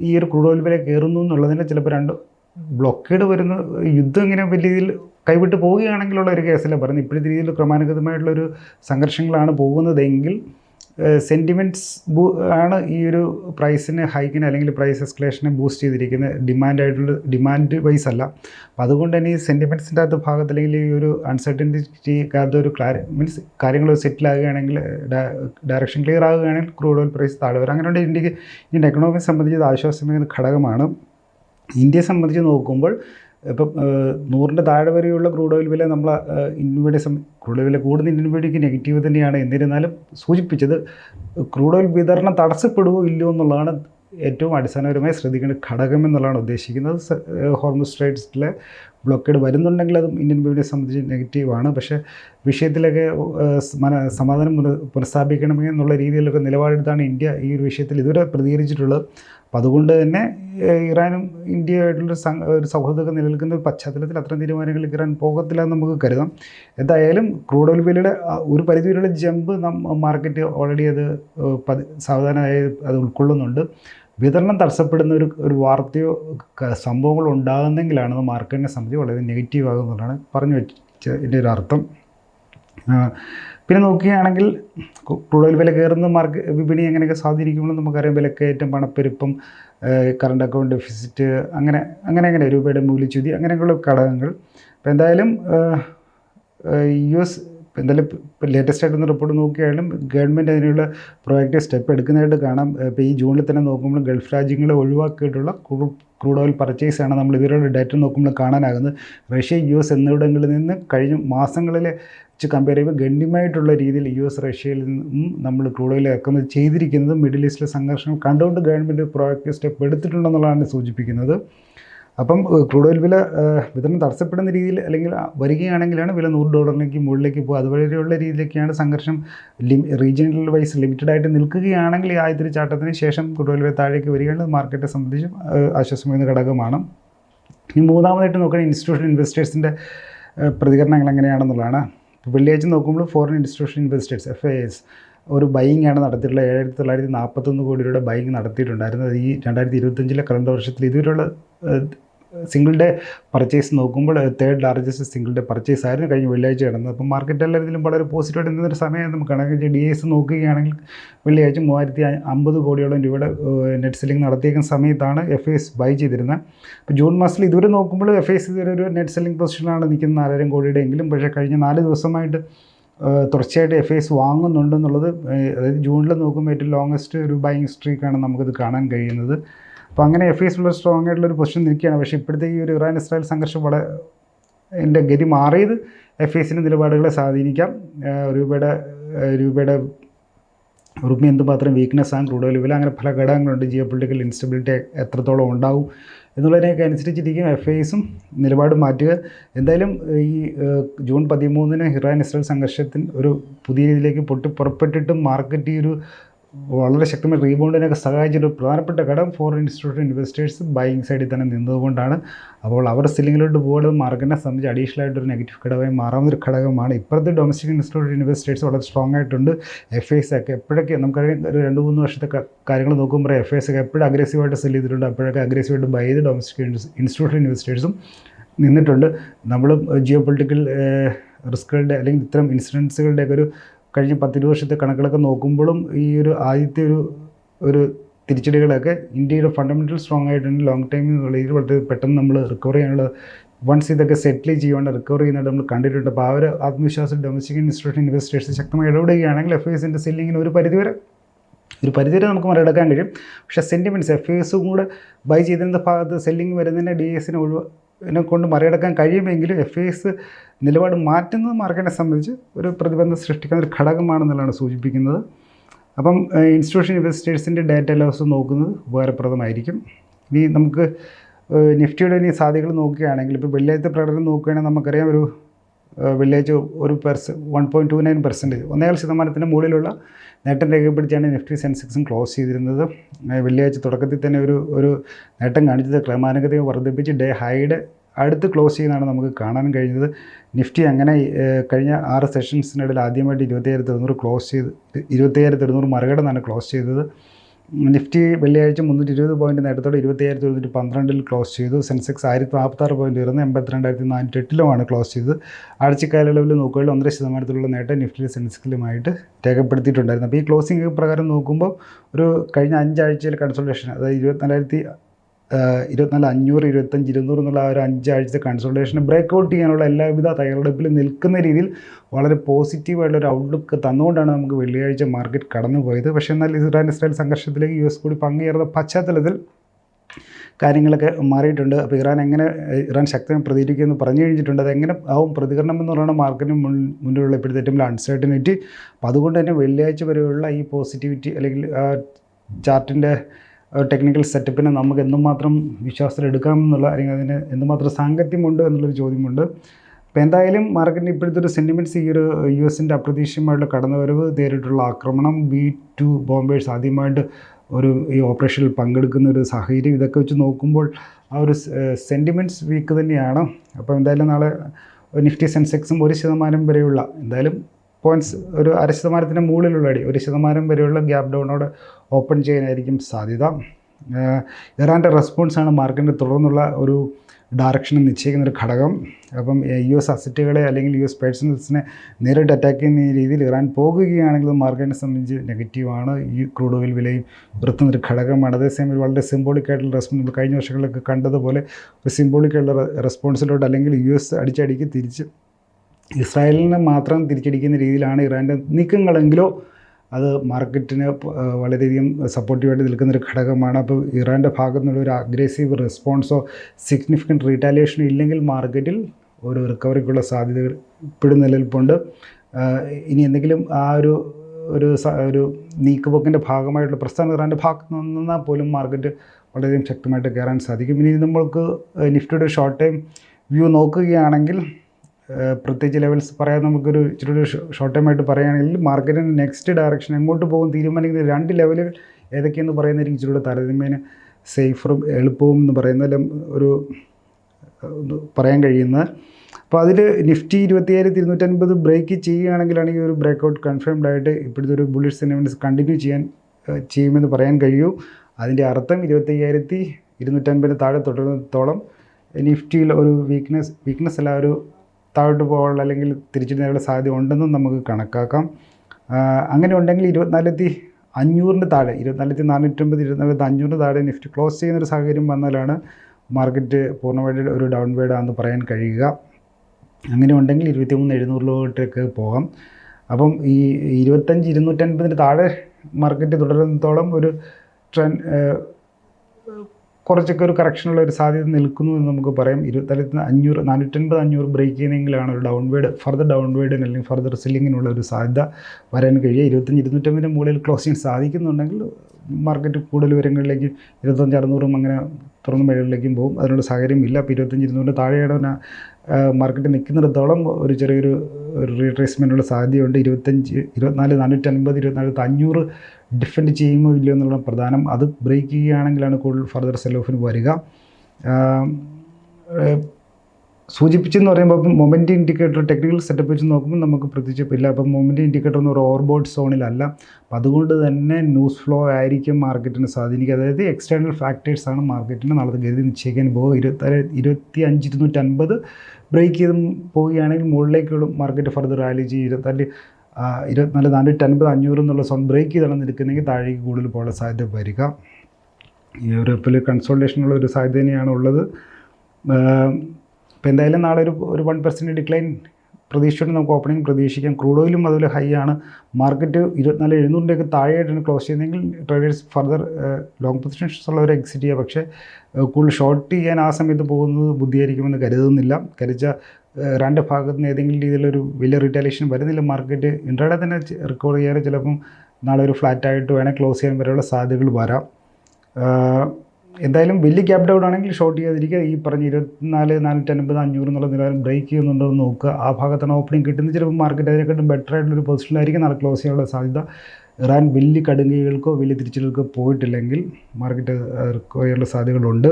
ഈ ഒരു ക്രൂഡ് ഓയിൽ വില കയറുന്നു എന്നുള്ളതിന്റെ ചിലപ്പോൾ രണ്ട് ബ്ലോക്കേഡ് വരുന്ന യുദ്ധം ഇങ്ങനെ വലിയ രീതിയിൽ കൈവിട്ട് പോവുകയാണെങ്കിലുള്ള ഒരു കേസല്ല പറയുന്നത്. ഇപ്പോഴത്തെ രീതിയിൽ ക്രമാനുഗതമായിട്ടുള്ളൊരു സംഘർഷങ്ങളാണ് പോകുന്നതെങ്കിൽ സെന്റിമെന്റ്സ് ബൂ ആണ് ഈ ഒരു പ്രൈസിന് ഹൈക്കിന് അല്ലെങ്കിൽ പ്രൈസ് എസ്കലേഷനെ ബൂസ്റ്റ് ചെയ്തിരിക്കുന്നത്. ഡിമാൻഡായിട്ടുള്ള ഡിമാൻഡ് വൈസ് അല്ല. അപ്പോൾ അതുകൊണ്ട് തന്നെ ഈ സെന്റിമെന്റ്സിന്റെ അകത്ത് ഭാഗത്ത് അല്ലെങ്കിൽ ഈ ഒരു അൺസർട്ടനിറ്റി ഒരു ക്ലാരി മീൻസ് കാര്യങ്ങൾ സെറ്റിൽ ആകുകയാണെങ്കിൽ ഡയറക്ഷൻ ക്ലിയർ ആകുകയാണെങ്കിൽ ക്രൂഡ് ഓയിൽ പ്രൈസ് താഴെ വരും. അങ്ങനെ ഇന്ത്യയ്ക്ക് ഇന്ത്യൻ എക്കണോമിയെ സംബന്ധിച്ച് ഇത് ആശ്വാസമേകുന്ന ഘടകമാണ്. ഇന്ത്യയെ സംബന്ധിച്ച് നോക്കുമ്പോൾ ഇപ്പം നൂറിന്റെ താഴെ വരെയുള്ള ക്രൂഡ് ഓയിൽ വില നമ്മൾ ഇന്ത്യയുടെ ക്രൂഡ് ഓയിൽ വില കൂടുന്ന ഇൻവേഡിക്ക് നെഗറ്റീവ് തന്നെയാണ്. എന്നിരുന്നാലും സൂചിപ്പിച്ചത് ക്രൂഡ് ഓയിൽ വിതരണം തടസ്സപ്പെടുവോ ഇല്ലയോ എന്നുള്ളതാണ് ഏറ്റവും അടിസ്ഥാനപരമായി ശ്രദ്ധിക്കേണ്ട ഘടകം എന്നുള്ളതാണ് ഉദ്ദേശിക്കുന്നത്. ഹോർമോസ് സ്ട്രൈറ്റ്സിലെ ബ്ലോക്കേഡ് വരുന്നുണ്ടെങ്കിൽ അതും ഇന്ത്യൻ വിപണിയെ സംബന്ധിച്ച് നെഗറ്റീവാണ് പക്ഷേ വിഷയത്തിലൊക്കെ സമാധാനം പുന- പുനഃസ്ഥാപിക്കണമെങ്കിൽ എന്നുള്ള രീതിയിലൊക്കെ നിലപാടെടുത്താണ് ഇന്ത്യ ഈ ഒരു വിഷയത്തിൽ ഇതുവരെ പ്രതികരിച്ചിട്ടുള്ളത്. അപ്പം അതുകൊണ്ട് തന്നെ ഇറാനും ഇന്ത്യയുമായിട്ടുള്ള ഒരു സൗഹൃദമൊക്കെ നിലനിൽക്കുന്ന ഒരു പശ്ചാത്തലത്തിൽ അത്തരം തീരുമാനങ്ങൾ ഇറാൻ പോകത്തില്ല എന്ന് നമുക്ക് കരുതാം. എന്തായാലും ക്രൂഡ് ഓയിൽ വിലയുടെ ഒരു പരിധിവരെയുള്ള ജമ്പ് നം മാർക്കറ്റ് ഓൾറെഡി അത് പതി സാവധാനമായി അത് ഉൾക്കൊള്ളുന്നുണ്ട്. വിതരണം തടസ്സപ്പെടുന്ന ഒരു ഒരു വാർത്തയോ സംഭവങ്ങൾ ഉണ്ടാകുന്നെങ്കിലാണ് അത് മാർക്കറ്റിനെ സംബന്ധിച്ച് വളരെ നെഗറ്റീവ് ആകുന്നതാണ് പറഞ്ഞു വെച്ചതിന്റെ ഒരു അർത്ഥം പിന്നെ നോക്കുകയാണെങ്കിൽ ക്രൂഡ് വില കയറുന്ന മാർക്ക് വിപണി എങ്ങനെയൊക്കെ സ്വാധീനിക്കുമെന്ന് നമുക്കറിയാം. വിലക്കയറ്റം പണപ്പെരുപ്പം കറണ്ട് അക്കൗണ്ട് ഡെഫിസിറ്റ് അങ്ങനെ അങ്ങനെ അങ്ങനെ രൂപയുടെ മൂല്യച്യുതി അങ്ങനെയൊക്കെയുള്ള ഘടകങ്ങൾ. അപ്പോൾ എന്തായാലും യു എസ് എന്തായാലും ലേറ്റസ്റ്റ് ആയിട്ടൊന്ന് റിപ്പോർട്ട് നോക്കിയാലും ഗവൺമെന്റ് അതിനുള്ള പ്രൊയാക്റ്റീവ് സ്റ്റെപ്പ് എടുക്കുന്നതായിട്ട് കാണാം. ഇപ്പോൾ ഈ ജൂണിൽ തന്നെ നോക്കുമ്പോൾ ഗൾഫ് രാജ്യങ്ങളെ ഒഴിവാക്കിയിട്ടുള്ള ക്രൂഡ് ഓയിൽ പർച്ചേസ് ആണ് നമ്മൾ ഇവരുടെ ഡാറ്റ നോക്കുമ്പോൾ കാണാനാകുന്നത്. റഷ്യ യു എസ് എന്നിവിടങ്ങളിൽ നിന്ന് കഴിഞ്ഞ മാസങ്ങളിൽ വെച്ച് കമ്പയർ ചെയ്യുമ്പോൾ ഗണ്യമായിട്ടുള്ള രീതിയിൽ യു എസ് റഷ്യയിൽ നിന്നും നമ്മൾ ക്രൂഡ് ഓയിൽ ഇറക്കുന്നത് ചെയ്തിരിക്കുന്നത് മിഡിൽ ഈസ്റ്റിലെ സംഘർഷങ്ങൾ കണ്ടുകൊണ്ട് ഗവൺമെന്റ് പ്രൊയാക്റ്റീവ് സ്റ്റെപ്പ് എടുത്തിട്ടുണ്ടെന്നുള്ളതാണ് സൂചിപ്പിക്കുന്നത്. അപ്പം ക്രൂഡ് ഓയിൽ വില വിതരണം തടസ്സപ്പെടുന്ന രീതിയിൽ അല്ലെങ്കിൽ വരികയാണെങ്കിലാണ് വില നൂറ് ഡോളറിലേക്ക് മുകളിലേക്ക് പോകുക അതുവഴിയുള്ള രീതിയിലേക്കാണ് സംഘർഷം ലിം റീജിയണൽ വൈസ് ലിമിറ്റഡ് ആയിട്ട് നിൽക്കുകയാണെങ്കിൽ ഈ ആയത്തിരി ചാട്ടത്തിന് ശേഷം ക്രൂഡ് ഓയിൽ വില താഴേക്ക് വരികയാണെങ്കിൽ മാർക്കറ്റെ സംബന്ധിച്ചും ആശ്വാസമേകുന്ന ഘടകമാണ്. ഇനി മൂന്നാമതായിട്ട് നോക്കുകയാണെങ്കിൽ ഇൻസ്റ്റിറ്റ്യൂഷൻ ഇൻവെസ്റ്റേഴ്സിന്റെ പ്രതികരണങ്ങൾ എങ്ങനെയാണെന്നുള്ളതാണ്. വെള്ളിയാഴ്ച നോക്കുമ്പോൾ foreign institution investors F I S ഒരു ബൈങ് ആണ് നടത്തിയിട്ടുള്ളത്. ഏഴായിരത്തി തൊള്ളായിരത്തി നാൽപ്പത്തൊന്ന് കോടി രൂപയുടെ ബൈങ് നടത്തിയിട്ടുണ്ടായിരുന്നത്. ഈ രണ്ടായിരത്തി ഇരുപത്തഞ്ചിലെ കറണ്ട് വർഷത്തിൽ ഇതുവരെയുള്ള സിംഗിൾ ഡേ പർച്ചേസ് നോക്കുമ്പോൾ third largest single day purchase ആയിരുന്നു കഴിഞ്ഞ വെള്ളിയാഴ്ച കിടന്നത് അപ്പോൾ മാർക്കറ്റ് എല്ലാ രീതിയിലും വളരെ പോസിറ്റീവായിട്ട് നിന്നൊരു സമയം നമുക്ക് കണക്ക് ഡി എസ് നോക്കുകയാണെങ്കിൽ വെള്ളിയാഴ്ച മൂവായിരത്തി അമ്പത് കോടിയോളം രൂപയുടെ നെറ്റ് സെല്ലിംഗ് നടത്തിയേക്കുന്ന സമയത്താണ് എഫ് എസ് ബൈ ചെയ്തിരുന്നത്. അപ്പോൾ ജൂൺ മാസത്തിൽ ഇതുവരെ നോക്കുമ്പോൾ എഫ് എസ് ഇതുവരെ ഒരു നെറ്റ് സെല്ലിംഗ് പൊസിഷനാണ് നിൽക്കുന്ന നാലായിരം കോടിയുടെ എങ്കിലും. പക്ഷേ കഴിഞ്ഞ നാല് ദിവസമായിട്ട് തുടർച്ചയായിട്ട് എഫ് ഐസ് വാങ്ങുന്നുണ്ടെന്നുള്ളത് അതായത് ജൂണിൽ നോക്കുമ്പോൾ ഏറ്റവും ലോങ്ങസ്റ്റ് ഒരു ബൈങ് സ്ട്രീക്കാണ് നമുക്കിത് കാണാൻ കഴിയുന്നത്. അപ്പോൾ അങ്ങനെ എഫ് വളരെ സ്ട്രോങ് ആയിട്ടുള്ള ഒരു പൊസിഷൻ നിൽക്കുകയാണ്. പക്ഷേ ഇപ്പോഴത്തെ ഈ ഒരു ഇറാൻ ഇസ്രായേൽ സംഘർഷം വളരെ എന്റെ ഗതി മാറിയത് എഫ് ഐസിന്റെ നിലപാടുകളെ സ്വാധീനിക്കാം. രൂപയുടെ രൂപയുടെ റുപ്പി എന്തുമാത്രം വീക്ക്നെസ് ആണ് ക്രൂഡ് വില അങ്ങനെ പല ഘടകങ്ങളുണ്ട്. ജിയോ പൊളിറ്റിക്കൽ ഇൻസ്റ്റബിലിറ്റി എത്രത്തോളം ഉണ്ടാവും എന്നുള്ളതിനെയൊക്കെ അനുസരിച്ചിരിക്കും എഫ് ഐസും നിലപാട് മാറ്റുക. എന്തായാലും ഈ ജൂൺ പതിമൂന്നിന് ഇറാൻ ഇസ്രായേൽ സംഘർഷത്തിന് ഒരു പുതിയ രീതിയിലേക്ക് പൊട്ടി പുറപ്പെട്ടിട്ടും മാർക്കറ്റ് ഈ ഒരു വളരെ ശക്തമായ റീബൗണ്ടിനൊക്കെ സഹായിച്ചൊരു പ്രധാനപ്പെട്ട ഘടകം ഫോറിൻ ഇൻസ്റ്റിറ്റ്യൂട്ട് ഇൻവെസ്റ്റേഴ്സ് ബൈയിങ് സൈഡിൽ തന്നെ നിന്നതുകൊണ്ടാണ്. അപ്പോൾ അവർ സെല്ലിങ്ങിലോട്ട് പോകുന്നത് മാർക്കറ്റിനെ സംബന്ധിച്ച് അഡീഷണൽ ആയിട്ട് ഒരു നെഗറ്റീവ് ഘടകമായി മാറാവുന്ന ഒരു ഘടകമാണ്. ഇപ്പോഴത്തെ ഡൊമസ്റ്റിക് ഇൻസ്റ്റിറ്റ്യൂട്ട് ഇൻവെസ്റ്റേഴ്സ് വളരെ സ്ട്രോങ് ആയിട്ടുണ്ട്. എഫ് ഐസ് ഒക്കെ എപ്പോഴൊക്കെ നമുക്കറിയാം ഒരു രണ്ട് മൂന്ന് വർഷത്തെ കാര്യങ്ങൾ നോക്കുമ്പോൾ എഫ് ഐസ് ഒക്കെ എപ്പോഴും അഗ്രസീവായിട്ട് സെൽ ചെയ്തിട്ടുണ്ട്. അപ്പോഴൊക്കെ അഗ്രസീവായിട്ട് ബൈ ചെയ്ത് ഡൊമസ്റ്റിക് ഇൻസ്റ്റിറ്റ്യൂട്ട് ഇൻവെസ്റ്റേഴ്സും നിന്നിട്ടുണ്ട്. നമ്മളും ജിയോ പൊളിറ്റിക്കൽ അല്ലെങ്കിൽ ഇത്തരം ഇൻസിഡൻസുകളുടെയൊക്കെ ഒരു കഴിഞ്ഞ പത്തിരുപത് വർഷത്തെ കണക്കുകളൊക്കെ നോക്കുമ്പോഴും ഈ ഒരു ആദ്യത്തെ ഒരു ഒരു തിരിച്ചടികളൊക്കെ ഇന്ത്യയുടെ ഫണ്ടമെന്റൽ സ്ട്രോങ് ആയിട്ടുണ്ട്. ലോങ് ടൈമിൽ എന്നുള്ള രീതിയിൽ വളരെ പെട്ടെന്ന് നമ്മൾ റിക്കവർ ചെയ്യാനുള്ള വൺസ് ഇതൊക്കെ സെറ്റിൽ ചെയ്യുവാണ്ട് റിക്കവർ ചെയ്യുന്നതായിട്ട് നമ്മൾ കണ്ടിട്ടുണ്ട്. അപ്പോൾ ആ ഒരു ആത്മവിശ്വാസം ഡൊമസ്റ്റിക് ഇൻസ്റ്റിറ്റ്യൂഷൻ ഇൻവെസ്റ്റേഴ്സ് ശക്തമായി ഇടപെടുകയാണെങ്കിൽ എഫ് ഐസിന്റെ സെല്ലിങ്ങിന് ഒരു പരിധിവരെ ഒരു പരിധിവരെ നമുക്ക് മറികടക്കാൻ കഴിയും. പക്ഷേ സെന്റിമെന്റ്സ് എഫ് എസും കൂടെ ബൈ ചെയ്തിരുന്ന ഭാഗത്ത് സെല്ലിംഗ് വരുന്നതിനെ ഡി എസിനെ ഒഴിവ് ഇതിനെ കൊണ്ട് മറികടക്കാൻ കഴിയുമെങ്കിലും എഫ് ഐ എസ് നിലപാട് മാറ്റുന്നത് മാർക്കറ്റിനെ സംബന്ധിച്ച് ഒരു പ്രതിബന്ധം സൃഷ്ടിക്കുന്ന ഒരു ഘടകമാണെന്നുള്ളതാണ് സൂചിപ്പിക്കുന്നത്. അപ്പം ഇൻസ്റ്റിറ്റ്യൂഷൻ ഇൻവെസ്റ്റേഴ്സിന്റെ ഡാറ്റ ലോസ് നോക്കുന്നത് ഉപകാരപ്രദമായിരിക്കും. ഇനി നമുക്ക് നിഫ്റ്റിയുടെ ഇനി സാധ്യതകൾ നോക്കുകയാണെങ്കിൽ ഇപ്പോൾ വെള്ളിയാഴ്ച പ്രകടനം നോക്കുകയാണെങ്കിൽ നമുക്കറിയാം ഒരു വെള്ളിയാഴ്ച ഒരു per se one point two nine percentage ഒന്നേകാൽ ശതമാനത്തിന് മുകളിലുള്ള നേട്ടം രേഖപ്പെടുത്തിയാണ് നിഫ്റ്റി സെൻസെക്സും ക്ലോസ് ചെയ്തിരുന്നത്. വെള്ളിയാഴ്ച തുടക്കത്തിൽ തന്നെ ഒരു ഒരു നേട്ടം കാണിച്ചത് ക്രമാനുഗതി വർദ്ധിപ്പിച്ച് ഡേ ഹൈഡ് അടുത്ത് ക്ലോസ് ചെയ്യുന്നതാണ് നമുക്ക് കാണാൻ കഴിഞ്ഞത്. നിഫ്റ്റി അങ്ങനെ കഴിഞ്ഞ ആറ് സെഷൻസിനിടയിൽ ആദ്യമായിട്ട് ഇരുപത്തയ്യായിരത്തി എഴുന്നൂറ് ക്ലോസ് ചെയ്ത് ഇരുപത്തയ്യായിരത്തി എഴുന്നൂറ് മറികടന്നാണ് ക്ലോസ് ചെയ്തത്. നിഫ്റ്റി വെള്ളിയാഴ്ച മുന്നൂറ്റി ഇരുപത് പോയിന്റ് നേട്ടത്തോടെ ഇരുപത്തിയായിരത്തി ഒരുന്നൂറ്റി പന്ത്രണ്ടിൽ ക്ലോസ് ചെയ്തു. സെൻസെക്സ് ആയിരത്തി നാൽപ്പത്താറ് പോയിന്റ് ഉയർന്ന് എൺപത്തിരണ്ടായിരത്തി നാനൂറ്റി എട്ടിലുമാണ് ക്ലോസ് ചെയ്തത്. ആഴ്ചക്കാലയളവിൽ നോക്കുകയാണെങ്കിൽ ഒന്നര ശതമാനത്തിലുള്ള നേട്ടം നിഫ്റ്റിയിലെ സെൻസെക്സിലുമായിട്ട് രേഖപ്പെടുത്തിയിട്ടുണ്ടായിരുന്നു. അപ്പോൾ ഈ ക്ലോസിംഗ് പ്രകാരം നോക്കുമ്പോൾ ഒരു കഴിഞ്ഞ അഞ്ചാഴ്ചയിലെ കൺസൾട്ടേഷൻ അതായത് ഇരുപത്തിനാലായിരത്തി ഇരുപത്തിനാല് അഞ്ഞൂറ് ഇരുപത്തഞ്ച് ഇരുന്നൂറ് എന്നുള്ള ആ ഒരു അഞ്ചാഴ്ചത്തെ കൺസൾട്ടേഷൻ ബ്രേക്ക് ഔട്ട് ചെയ്യാനുള്ള എല്ലാവിധ തയ്യാറെടുപ്പിലും നിൽക്കുന്ന രീതിയിൽ വളരെ പോസിറ്റീവായിട്ടുള്ള ഒരു ഔട്ട്ലുക്ക് തന്നുകൊണ്ടാണ് നമുക്ക് വെള്ളിയാഴ്ച മാർക്കറ്റ് കടന്നു പോയത് പക്ഷേ എന്നാൽ ഇസ്രായേൽ ഇസ്രായേൽ സംഘർഷത്തിലേക്ക് യു എസ് കൂടി പങ്കുചേർന്ന പശ്ചാത്തലത്തിൽ കാര്യങ്ങളൊക്കെ മാറിയിട്ടുണ്ട്. അപ്പോൾ ഇറാൻ എങ്ങനെ ഇറാൻ ശക്തമായി പ്രതികരിക്കുമെന്ന് പറഞ്ഞു കഴിഞ്ഞിട്ടുണ്ട്. അതെങ്ങനെ ആവും? പ്രതികരണം എന്ന് പറയുന്നത് മാർക്കറ്റിന് മുൻ മുന്നിലുള്ള ഇപ്പോഴത്തെ ഏറ്റവും അൺസർട്ടനിറ്റി അപ്പോൾ അതുകൊണ്ട് തന്നെ വെള്ളിയാഴ്ച വരെയുള്ള ഈ പോസിറ്റിവിറ്റി അല്ലെങ്കിൽ ചാർട്ടിന്റെ ടെക്നിക്കൽ സെറ്റപ്പിനെ നമുക്ക് എന്തുമാത്രം വിശ്വാസത്തിൽ എടുക്കാമെന്നുള്ള അല്ലെങ്കിൽ അതിന് എന്തുമാത്രം സാങ്കത്യമുണ്ട് എന്നുള്ളൊരു ചോദ്യമുണ്ട്. അപ്പോൾ എന്തായാലും മാർക്കറ്റിന് ഇപ്പോഴത്തെ ഒരു സെന്റിമെന്റ്സ് ഈ ഒരു യു എസിന്റെ അപ്രതീക്ഷിതമായിട്ടുള്ള കടന്നുവരവ് നേരിട്ടുള്ള ആക്രമണം ബി ടു ബോംബേഴ്സ് ആദ്യമായിട്ട് ഒരു ഈ ഓപ്പറേഷനിൽ പങ്കെടുക്കുന്ന ഒരു സാഹചര്യം ഇതൊക്കെ വെച്ച് നോക്കുമ്പോൾ ആ ഒരു സെന്റിമെന്റ്സ് വീക്ക് തന്നെയാണ്. അപ്പോൾ എന്തായാലും നാളെ നിഫ്റ്റി സെൻസെക്സും ഒരു ശതമാനം വരെയുള്ള എന്തായാലും പോയിന്റ്സ് ഒരു അര ശതമാനത്തിന് മുകളിലുള്ള അടി ഒരു ശതമാനം വരെയുള്ള ഗ്യാപ് ഡൗണോട് ഓപ്പൺ ചെയ്യാനായിരിക്കും സാധ്യത. ഇറാന്റെ റെസ്പോൺസാണ് മാർക്കറ്റിന്റെ തുടർന്നുള്ള ഒരു ഡയറക്ഷൻ നിശ്ചയിക്കുന്ന ഒരു ഘടകം. അപ്പം യു എസ് അസറ്റുകളെ അല്ലെങ്കിൽ യു എസ് പേഴ്സണൽസിനെ നേരിട്ട് അറ്റാക്ക് ചെയ്യുന്ന രീതിയിൽ ഇറാൻ പോകുകയാണെങ്കിൽ മാർക്കറ്റിനെ സംബന്ധിച്ച് നെഗറ്റീവാണ് ഈ ക്രൂഡ് ഓയിൽ വിലയും ഉയർത്തുന്ന ഒരു ഘടകമാണ്. അതേസമയം വളരെ സിംബോളിക് ആയിട്ടുള്ള റെസ്പോൺസ് നമ്മൾ കഴിഞ്ഞ വർഷങ്ങളിലൊക്കെ കണ്ടതുപോലെ ഒരു സിംബോളിക് ആയിട്ടുള്ള റെസ്പോൺസിലോട്ട് അല്ലെങ്കിൽ യു എസ് അടിച്ചടിക്ക് തിരിച്ച് ഇസ്രായേലിനെ മാത്രം തിരിച്ചടിക്കുന്ന രീതിയിലാണ് ഇറാന്റെ നീക്കങ്ങളെങ്കിലോ അത് മാർക്കറ്റിന് വളരെയധികം സപ്പോർട്ടീവായിട്ട് നിൽക്കുന്ന ഒരു ഘടകമാണ്. അപ്പോൾ ഇറാന്റെ ഭാഗത്തു നിന്നുള്ള ഒരു അഗ്രസീവ് റെസ്പോൺസോ സിഗ്നിഫിക്കന്റ് റീറ്റാലിയേഷനോ ഇല്ലെങ്കിൽ മാർക്കറ്റിൽ ഒരു റിക്കവറിക്കുള്ള സാധ്യതകൾ ഇപ്പോഴും നിലനിൽപ്പുണ്ട്. ഇനി എന്തെങ്കിലും ആ ഒരു ഒരു ഒരു നീക്കുപോക്കിന്റെ ഭാഗമായിട്ടുള്ള പ്രസ്ഥാനം ഇറാന്റെ ഭാഗത്ത് നിന്നാൽ പോലും മാർക്കറ്റ് വളരെയധികം ശക്തമായിട്ട് കയറാൻ സാധിക്കും. ഇനി നമ്മൾക്ക് നിഫ്റ്റിയുടെ ഷോർട്ട് ടൈം വ്യൂ നോക്കുകയാണെങ്കിൽ പ്രത്യേകിച്ച് ലെവൽസ് പറയാൻ നമുക്കൊരു ഇച്ചിരി ഷോർട്ട് ടൈം ആയിട്ട് പറയുകയാണെങ്കിൽ മാർക്കറ്റിന്റെ നെക്സ്റ്റ് ഡയറക്ഷൻ എങ്ങോട്ട് പോകും തീരുമാനിക്കുന്ന രണ്ട് ലെവലുകൾ ഏതൊക്കെയെന്ന് പറയുന്നതായിരിക്കും ഇച്ചിരി താരതമ്യേന സേഫറും എളുപ്പവും എന്ന് പറയുന്നതിലും ഒരു പറയാൻ കഴിയുന്നത്. അപ്പോൾ അതിൽ നിഫ്റ്റി ഇരുപത്തിയായിരത്തി ഇരുന്നൂറ്റൻപത് ബ്രേക്ക് ചെയ്യുകയാണെങ്കിലാണ് ഈ ഒരു ബ്രേക്ക് ഔട്ട് കൺഫേംഡ് ആയിട്ട് ഇപ്പോഴത്തെ ഒരു ബുള്ളിഷ് സെന്റിമെന്റ്സ് കണ്ടിന്യൂ ചെയ്യാൻ ചെയ്യുമെന്ന് പറയാൻ കഴിയൂ. അതിന്റെ അർത്ഥം ഇരുപത്തയ്യായിരത്തി ഇരുന്നൂറ്റൻപതിന് താഴെ തുടരുന്നിടത്തോളം നിഫ്റ്റിയിൽ ഒരു വീക്ക്നെസ് വീക്ക്നെസ് അല്ല ഒരു താഴോട്ട് പോകാനുള്ള അല്ലെങ്കിൽ തിരിച്ചു തിരിച്ചിടുന്നതിനുള്ള സാധ്യത ഉണ്ടെന്നും നമുക്ക് കണക്കാക്കാം. അങ്ങനെ ഉണ്ടെങ്കിൽ ഇരുപത്തിനാലായിരത്തി അഞ്ഞൂറിന് താഴെ ഇരുപത്തിനാലായിരത്തി നാനൂറ്റമ്പത് ഇരുപത്തിനാലായിരത്തി അഞ്ഞൂറിന് താഴെ നിഫ്റ്റ് ക്ലോസ് ചെയ്യുന്ന ഒരു സാഹചര്യം വന്നാലാണ് മാർക്കറ്റ് പൂർണമായിട്ട് ഒരു ഡൗൺ വേഡാണെന്ന് പറയാൻ കഴിയുക. അങ്ങനെ ഉണ്ടെങ്കിൽ ഇരുപത്തി മൂന്ന് എഴുന്നൂറിലോട്ടേക്ക് പോകാം. അപ്പം ഈ ഇരുപത്തഞ്ച് ഇരുന്നൂറ്റൻപതിന് താഴെ മാർക്കറ്റ് തുടരുന്നതോളം ഒരു ട്രെൻ കുറച്ചൊക്കെ ഒരു കറക്ഷനുള്ള ഒരു സാധ്യത നിൽക്കുന്നു എന്ന് നമുക്ക് പറയാം. ഇരുപത്തിനാലത്തിന് അഞ്ഞൂറ് നാനൂറ്റൻപത് അഞ്ഞൂറ് ബ്രേക്ക് ചെയ്യുന്നെങ്കിലാണ് ഒരു ഡൗൺവേഡ് ഫർദർ ഡൗൺവേഡിന് അല്ലെങ്കിൽ ഫർദർ സെല്ലിങ്ങിനുള്ള ഒരു സാധ്യത വരാൻ കഴിയുക. ഇരുപത്തഞ്ച് ഇരുന്നൂറ്റമ്പതിന്റെ മുകളിൽ ക്ലോസ് ചെയ്യാൻ സാധിക്കുന്നുണ്ടെങ്കിൽ മാർക്കറ്റ് കൂടുതൽ വിവരങ്ങളിലേക്ക് ഇരുപത്തഞ്ച് അറുന്നൂറും അങ്ങനെ തുറന്ന മേളിലേക്കും പോകും. അതിനുള്ള സാഹചര്യം ഇല്ല അപ്പോൾ ഇരുപത്തഞ്ച് ഇരുന്നൂറിന്റെ താഴെയാണ്? മാർക്കറ്റ് നിൽക്കുന്നിടത്തോളം ഒരു ചെറിയൊരു റീട്രേസ്മെന്റുള്ള സാധ്യതയുണ്ട്. ഇരുപത്തഞ്ച് ഇരുപത്തിനാല് നാനൂറ്റി അൻപത് ഇരുപത്തിനാല് അഞ്ഞൂറ് ഡിഫെൻഡ് ചെയ്യുമോ ഇല്ലയോ എന്നുള്ള പ്രധാനം. അത് ബ്രേക്ക് ചെയ്യുകയാണെങ്കിലാണ് കൂടുതൽ ഫർദർ സെൽ ഓഫിന് വരിക സൂചിപ്പിച്ചെന്ന് പറയുമ്പോൾ ഇപ്പം മൊമെന്റ് ഇൻഡിക്കേറ്റർ ടെക്നിക്കൽ സെറ്റപ്പ് വെച്ച് നോക്കുമ്പോൾ നമുക്ക് പ്രത്യേകിച്ച് ഇല്ല. അപ്പം മൊമെന്റ് ഇൻഡിക്കേറ്റർ എന്ന് ഒരു ഓവർബോർഡ് സോണിലല്ല അപ്പം അതുകൊണ്ട് തന്നെ ന്യൂസ് ഫ്ലോ ആയിരിക്കും മാർക്കറ്റിനെ സ്വാധീനിക്കുക. അതായത് എക്സ്റ്റേണൽ ഫാക്ടേഴ്സാണ് മാർക്കറ്റിനെ നാളത്തെ ഗതി നിശ്ചയിക്കാൻ പോകുക. ഇരുപത്തി ഇരുപത്തി അഞ്ച് ഇരുന്നൂറ്റൻപത് ബ്രേക്ക് ചെയ്ത് പോവുകയാണെങ്കിൽ മുകളിലേക്കുള്ള മാർക്കറ്റ് ഫർദർ റാലി ചെയ്യും ഇരുപത്തിനാല് നാനൂറ്റി അൻപത് അഞ്ഞൂറ് എന്നുള്ള സോൺ ബ്രേക്ക് ചെയ്താണ് നിൽക്കുന്നെങ്കിൽ താഴേക്ക് കൂടുതൽ പോകാനുള്ള സാധ്യത വരിക. യൂറോപ്പിൽ കൺസോൾട്ടേഷനുള്ള ഒരു സാധ്യത തന്നെയാണ് ഉള്ളത്. ഇപ്പോൾ എന്തായാലും നാളെ ഒരു ഒരു വൺ പെർസെന്റ് ഡിക്ലൈൻ പ്രതീക്ഷിച്ചുകൊണ്ട് നമുക്ക് ഓപ്പണിംഗ് പ്രതീക്ഷിക്കാം. ക്രൂഡ് ഓയിലും അതുപോലെ ഹൈ ആണ്. മാർക്കറ്റ് ഇരുപത്തിനാല് എഴുന്നൂറിന്റെയൊക്കെ താഴെയായിട്ടാണ് ക്ലോസ് ചെയ്യുന്നതെങ്കിൽ ട്രേഡേഴ്സ് ഫർദർ ലോങ് പൊസിഷൻസ് ഉള്ളവർ എക്സിറ്റ് ചെയ്യുക പക്ഷേ കൂടുതൽ ഷോർട്ട് ചെയ്യാൻ ആ സമയത്ത് പോകുന്നത് ബുദ്ധിയായിരിക്കുമെന്ന് കരുതുന്നില്ല. കരിച്ച രണ്ട് ഭാഗത്ത് നിന്ന് ഏതെങ്കിലും രീതിയിലൊരു വലിയ റിറ്റാലേഷൻ വരുന്നില്ല. മാർക്കറ്റ് ഇൻട്രാഡേ തന്നെ റിക്കവർ ചെയ്യാൻ ചിലപ്പം നാളെ ഒരു ഫ്ലാറ്റായിട്ട് വേണേൽ ക്ലോസ് ചെയ്യാൻ വരെയുള്ള സാധ്യതകൾ വരാം. എന്തായാലും വലിയ ക്യാപ് ഡൗൺ ആണെങ്കിൽ ഷോർട്ട് ചെയ്യാതിരിക്കുക. ഈ പറഞ്ഞ ഇരുപത്തിനാല് നാനൂറ്റൻപത് അഞ്ഞൂറ് എന്നുള്ള നിലവാരം ബ്രേക്ക് ചെയ്യുന്നുണ്ടോ എന്ന് നോക്കുക. ആ ഭാഗത്താണ് ഓപ്പണിംഗ് കിട്ടുന്നത്. ചിലപ്പോൾ മാർക്കറ്റ് അതിനെക്കാട്ടും ബെറ്റർ ആയിട്ടുള്ളൊരു പൊസിഷനിലായിരിക്കും നാളെ ക്ലോസ് ചെയ്യാനുള്ള സാധ്യത. ഇറാൻ വലിയ കടുങ്കൈകൾക്കോ വലിയ തിരിച്ചലുകൾക്കോ പോയിട്ടില്ലെങ്കിൽ മാർക്കറ്റ് റിക്കവർ ചെയ്യാനുള്ള സാധ്യതകളുണ്ട്.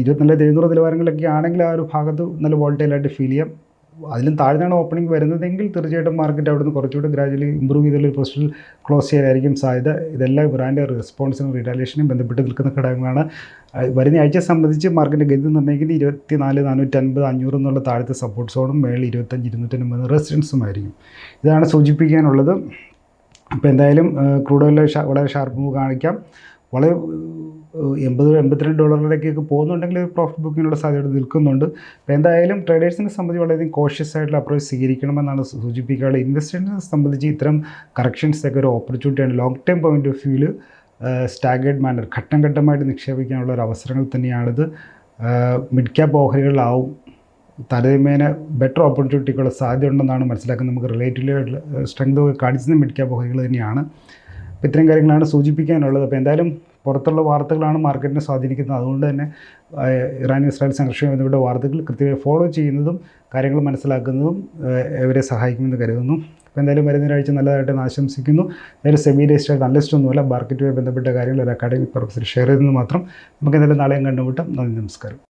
ഇരുപത്തിനാല് എഴുന്നൂറ് നിലവാരങ്ങളൊക്കെ ആണെങ്കിൽ ആ ഒരു ഭാഗത്ത് നല്ല വോൾട്ടൈലായിട്ട് ഫീൽ ചെയ്യാം. അതിലും താഴ്ന്നാണ് ഓപ്പണിംഗ് വരുന്നതെങ്കിൽ തീർച്ചയായിട്ടും മാർക്കറ്റ് അവിടുന്ന് കുറച്ചുകൂടി ഗ്രാജുവലി ഇമ്പ്രൂവ് ചെയ്തുള്ള പൊസിഷനിൽ ക്ലോസ് ചെയ്യാനായിരിക്കും സാധ്യത. ഇതെല്ലാം ബ്രാൻഡ് റെസ്പോൺസിനും റിഡാലേഷനും ബന്ധപ്പെട്ട് നിൽക്കുന്ന ഘടകങ്ങളാണ്. വരുന്ന ആഴ്ചയെ സംബന്ധിച്ച് മാർക്കറ്റ് ഗതി നിർണയിക്കുന്നത് ഇരുപത്തി നാല് നാനൂറ്റി അൻപത് അഞ്ഞൂറ് എന്നുള്ള താഴത്തെ സപ്പോർട്ട് സോണും മേളിൽ ഇരുപത്തഞ്ച് ഇരുന്നൂറ്റൻപത് റെസിഡൻസും ആയിരിക്കും. ഇതാണ് സൂചിപ്പിക്കാനുള്ളത്. അപ്പോൾ എന്തായാലും ക്രൂഡ് ഓയിൽ വളരെ ഷാർപ്പ് മൂവ് കാണിക്കാം. വളരെ എൺപത് എൺപത്തിരണ്ട് ഡോളറിലേക്കൊക്കെ പോകുന്നുണ്ടെങ്കിൽ പ്രോഫിറ്റ് ബുക്കിങ്ങിനുള്ള സാധ്യത നിൽക്കുന്നുണ്ട്. അപ്പോൾ എന്തായാലും ട്രേഡേഴ്സിനെ സംബന്ധിച്ച് വളരെയധികം കോഷ്യസ് ആയിട്ടുള്ള അപ്രോച്ച് സ്വീകരിക്കണമെന്നാണ് സൂചിപ്പിക്കാറുള്ളത്. ഇൻവെസ്റ്റേഴ്സിനെ സംബന്ധിച്ച് ഇത്തരം കറക്ഷൻസൊക്കെ ഒരു ഓപ്പർച്യൂണിറ്റിയാണ് ലോങ് ടേം പോയിന്റ് ഓഫ് വ്യൂവിൽ സ്റ്റാഗേർഡ് മാനർ ഘട്ടം ഘട്ടമായിട്ട് നിക്ഷേപിക്കാനുള്ള ഒരു അവസരങ്ങൾ തന്നെയാണിത്. മിഡ് ക്യാപ്പ് ഓഹരികളിലാവും. താരതമ്യേന ബെറ്റർ ഓപ്പർച്യൂണിറ്റിക്കുള്ള സാധ്യത ഉണ്ടെന്നാണ് മനസ്സിലാക്കുന്നത്. നമുക്ക് റിലേറ്റീവ്ലി സ്ട്രെങ്ത് കാണിച്ചത് മിഡ് ക്യാപ്പ് ഓഹരികൾ തന്നെയാണ്. അപ്പോൾ ഇത്രയും കാര്യങ്ങളാണ് സൂചിപ്പിക്കാനുള്ളത്. അപ്പോൾ എന്തായാലും പുറത്തുള്ള വാർത്തകളാണ് മാർക്കറ്റിനെ സ്വാധീനിക്കുന്നത്. അതുകൊണ്ട് തന്നെ ഇറാൻ ഇസ്രായേൽ സംഘർഷം എന്നിവയുടെ വാർത്തകൾ കൃത്യമായി ഫോളോ ചെയ്യുന്നതും കാര്യങ്ങൾ മനസ്സിലാക്കുന്നതും ഇവരെ സഹായിക്കുമെന്ന് കരുതുന്നു. അപ്പോൾ എന്തായാലും വരുന്ന ഒരാഴ്ച നല്ലതായിട്ട് ആശംസിക്കുന്നു. എന്തായാലും സെമി രജിസ്റ്റേഡ് അനലിസ്റ്റ് ഒന്നുമല്ല മാർക്കറ്റുമായി ബന്ധപ്പെട്ട കാര്യങ്ങൾ ഒരു അക്കാഡമിക് പർപ്പസിൽ ഷെയർ ചെയ്തെന്ന് മാത്രം. നമുക്ക് എന്തായാലും നാളെയും കണ്ടുമുട്ടാം. നന്ദി നമസ്കാരം.